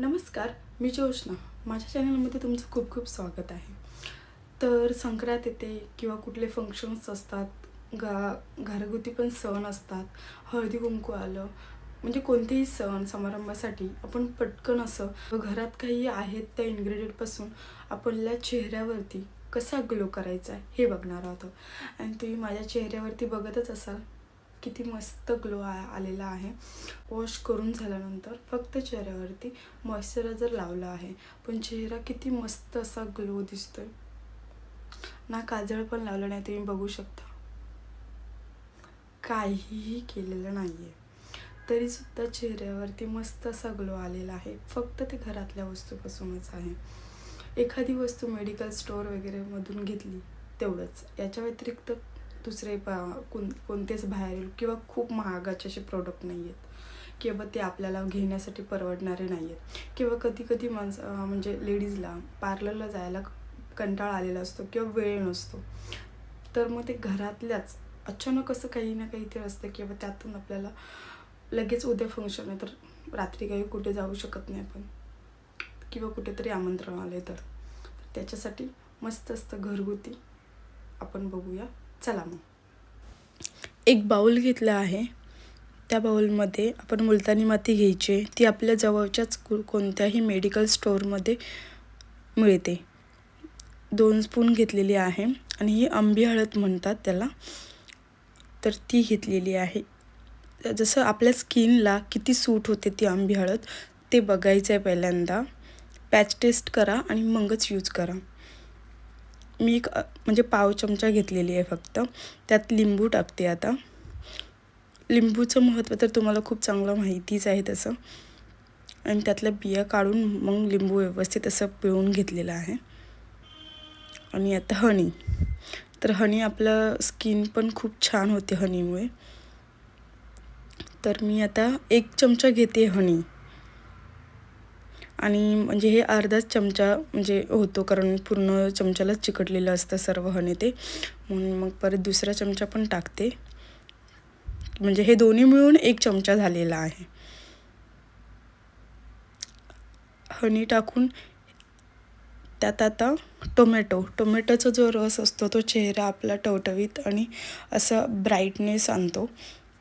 नमस्कार मी जोशना माझ्या चॅनलमध्ये तुमचं खूप खूप स्वागत आहे. तर संक्रांत येते किंवा कुठले फंक्शन्स असतात गा घरगुती पण सण असतात हळदी कुंकू आलं म्हणजे कोणतेही सण समारंभासाठी आपण पटकन असं घरात काही आहेत त्या इन्ग्रेडियंटपासून आपल्या चेहऱ्यावरती कसा ग्लो करायचा आहे हे बघणार आहोत. आणि तुम्ही माझ्या चेहऱ्यावरती बघतच असाल किती मस्त ग्लो आ आलेला आहे. वॉश करून झाल्यानंतर फक्त चेहऱ्यावरती मॉइश्चरायझर लावलं आहे. पण चेहरा किती मस्त असा ग्लो दिसतोय. ना काजळ पण लावलं नाही तुम्ही बघू शकता. काहीही केलेलं नाही आहे तरीसुद्धा चेहऱ्यावरती मस्त असा ग्लो आलेला आहे. फक्त ते घरातल्या वस्तूपासूनच आहे. एखादी वस्तू मेडिकल स्टोअर वगैरेमधून घेतली तेवढंच. याच्या व्यतिरिक्त दुसरे प कोण कोणतेच बाहेर किंवा खूप महागाचे असे प्रोडक्ट नाही आहेत किंवा ते आपल्याला घेण्यासाठी परवडणारे नाही आहेत किंवा कधी कधी माणसं म्हणजे लेडीजला पार्लरला जायला कंटाळा आलेला असतो किंवा वेळ नसतो. तर मग ते घरातल्याच अचानक असं काही ना काही ते असतं किंवा त्यातून आपल्याला लगेच उद्या फंक्शन आहे तर रात्री काही कुठे जाऊ शकत नाही आपण. किंवा कुठेतरी आमंत्रण आले तर त्याच्यासाठी मस्त असतं घरगुती. आपण बघूया. चला मग. एक बाऊल घेतला आहे. त्या बाऊलमध्ये आपण मुलतानी माती घ्यायची. आहे. ती आपल्या जवळच्याच कोणत्याही मेडिकल स्टोअरमध्ये मिळते. दोन स्पून घेतलेली आहे आणि ही आंबी हळद म्हणतात त्याला. तर ती घेतलेली आहे. जसं आपल्या स्किनला किती सूट होते ती आंबी हळद ते बघायचं आहे पहिल्यांदा. पॅच टेस्ट करा आणि मगच यूज करा. मी एक म्हणजे पाव चमचा घेतलेली आहे फक्त. त्यात लिंबू टाकते आता. लिंबूचं महत्त्व तर तुम्हाला खूप चांगलं माहितीच आहे तसं. आणि त्यातल्या बिया काढून मग लिंबू व्यवस्थित असं पिळून घेतलेलं आहे. आणि आता हनी. तर हनी आपलं स्किन पण खूप छान होते हनीमुळे. तर मी आता एक चमचा घेते हनी. आणि म्हणजे हे अर्धाच चमचा म्हणजे होतो कारण पूर्ण चमच्यालाच चिकटलेलं असतं सर्व हनी ते. म्हणून मग परत दुसरा चमचा पण टाकते. म्हणजे हे दोन्ही मिळून एक चमचा झालेला आहे. हनी टाकून त्यात आता टोमॅटो. टोमॅटोचा जो रस असतो तो चेहरा आपला टवटवीत आणि असं ब्राईटनेस आणतो.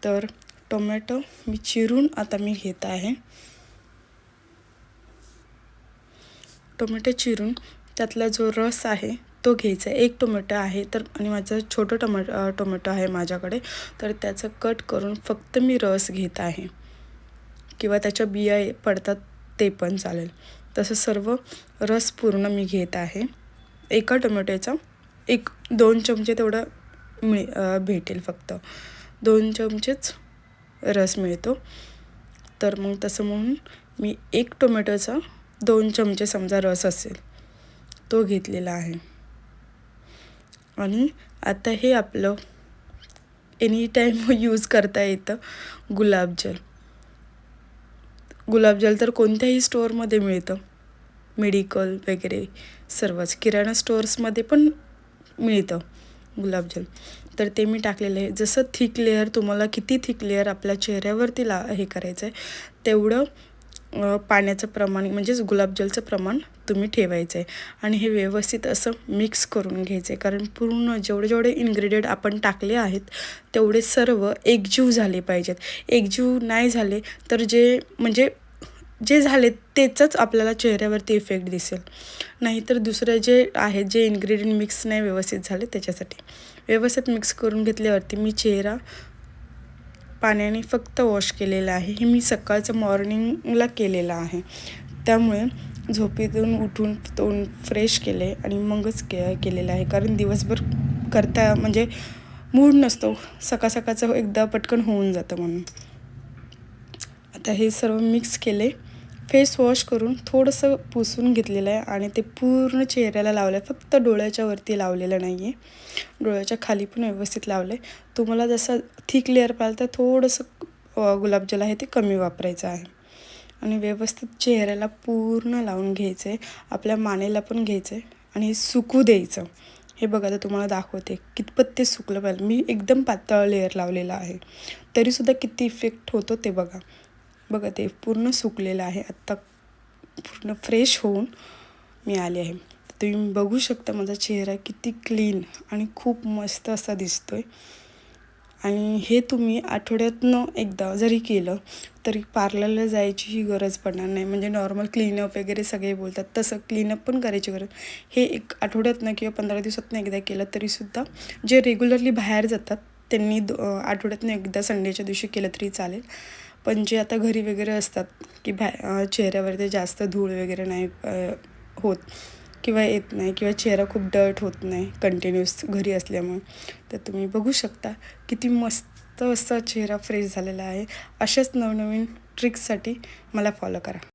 तर टोमॅटो मी चिरून आता मी घेत आहे. टोमॅटो चिरून त्यातला जो रस आहे तो घ्यायचा आहे. एक टोमॅटो आहे तर आणि माझं छोटं टोमॅटो टोमॅटो आहे माझ्याकडे. तर त्याचं कट करून फक्त मी रस घेत आहे. किंवा त्याच्या बिया पडतात ते पण चालेल. तसं सर्व रस पूर्ण मी घेत आहे. एका टोमॅटोचा एक दोन चमचे तेवढं मिळ भेटेल फक्त. दोन चमचेच रस मिळतो. तर मग तसं म्हणून मी एक टोमॅटोचा दोन चमचे समजा रस असेल तो घेतलेला आहे. आणि आता हे आपलं एनी टाईम यूज करता येतं गुलाबजल गुलाबजल तर कोणत्याही स्टोअरमध्ये मिळतं. मेडिकल वगैरे सर्वच किराणा स्टोअर्समध्ये पण मिळतं गुलाबजल तर ते मी टाकलेलं आहे. जसं थिक लेअर तुम्हाला किती थिक लेअर आपल्या चेहऱ्यावरती ला हे करायचं आहे तेवढं पाण्याचं प्रमाण म्हणजेच गुलाबजलचं प्रमाण तुम्ही ठेवायचं आहे आणि हे व्यवस्थित असं मिक्स करून घ्यायचं आहे कारण पूर्ण जेवढे जेवढे इन्ग्रेडियंट आपण टाकले आहेत तेवढे सर्व एकजीव झाले पाहिजेत. एकजीव नाही झाले तर जे म्हणजे जे झाले तेचंच आपल्याला चेहऱ्यावरती इफेक्ट दिसेल. नाहीतर दुसरे जे आहेत जे इन्ग्रेडियंट मिक्स नाही व्यवस्थित झाले त्याच्यासाठी. व्यवस्थित मिक्स करून घेतल्यावरती मी चेहरा पाण्याने फक्त वॉश केलेलं आहे. हे मी सकाळचं मॉर्निंगला केलेलं आहे. त्यामुळे झोपेतून उठून तोंड फ्रेश केले आणि मगच के केलेलं आहे. कारण दिवसभर करता म्हणजे मूड नसतो. सकाळ सकाळचं एकदा पटकन होऊन जातं म्हणून. आता हे सर्व मिक्स केले. फेस वॉश करून थोडंसं पुसून घेतलेलं आहे आणि ते पूर्ण चेहऱ्याला लावलं आहे. फक्त डोळ्याच्या वरती लावलेलं नाही आहे. डोळ्याच्या खाली पण व्यवस्थित लावलं आहे. तुम्हाला जसं थिक लेअर पाहिलं तर थोडंसं गुलाबजल आहे ते कमी वापरायचं आहे. आणि व्यवस्थित चेहऱ्याला पूर्ण लावून घ्यायचं आहे आपल्या मानेला पण घ्यायचं आहे आणि हे सुकू द्यायचं. हे बघा तर तुम्हाला दाखवते. कितपत ते सुकलं पाहिजे मी एकदम पातळ लेअर लावलेला आहे. तरीसुद्धा किती इफेक्ट होतो ते बघा. बघा ते पूर्ण सुकलेलं आहे. आत्ता पूर्ण फ्रेश होऊन मी आले आहे. तुम्ही बघू शकता माझा चेहरा किती क्लीन आणि खूप मस्त असा दिसतो आहे आणि हे तुम्ही आठवड्यातनं एकदा जरी केलं तरी पार्लरला जायचीही गरज पडणार नाही. म्हणजे नॉर्मल क्लीनअप वगैरे सगळे बोलतात तसं क्लीनअप पण करायची गरज. हे एक आठवड्यातनं किंवा पंधरा दिवसातनं एकदा केलं तरीसुद्धा जे रेग्युलरली बाहेर जातात त्यांनी दो आठवड्यातनं एकदा संडेच्या दिवशी केलं तरी चालेल. पण जे आता घरी वगैरे असतात की भा चेहऱ्यावरती जास्त धूळ वगैरे नाही होत किंवा येत नाही किंवा चेहरा खूप डर्ट होत नाही कंटिन्युअस घरी असल्यामुळे तर तुम्ही बघू शकता किती मस्त असा चेहरा फ्रेश झालेला आहे. अशाच नवनवीन ट्रिक्ससाठी मला फॉलो करा.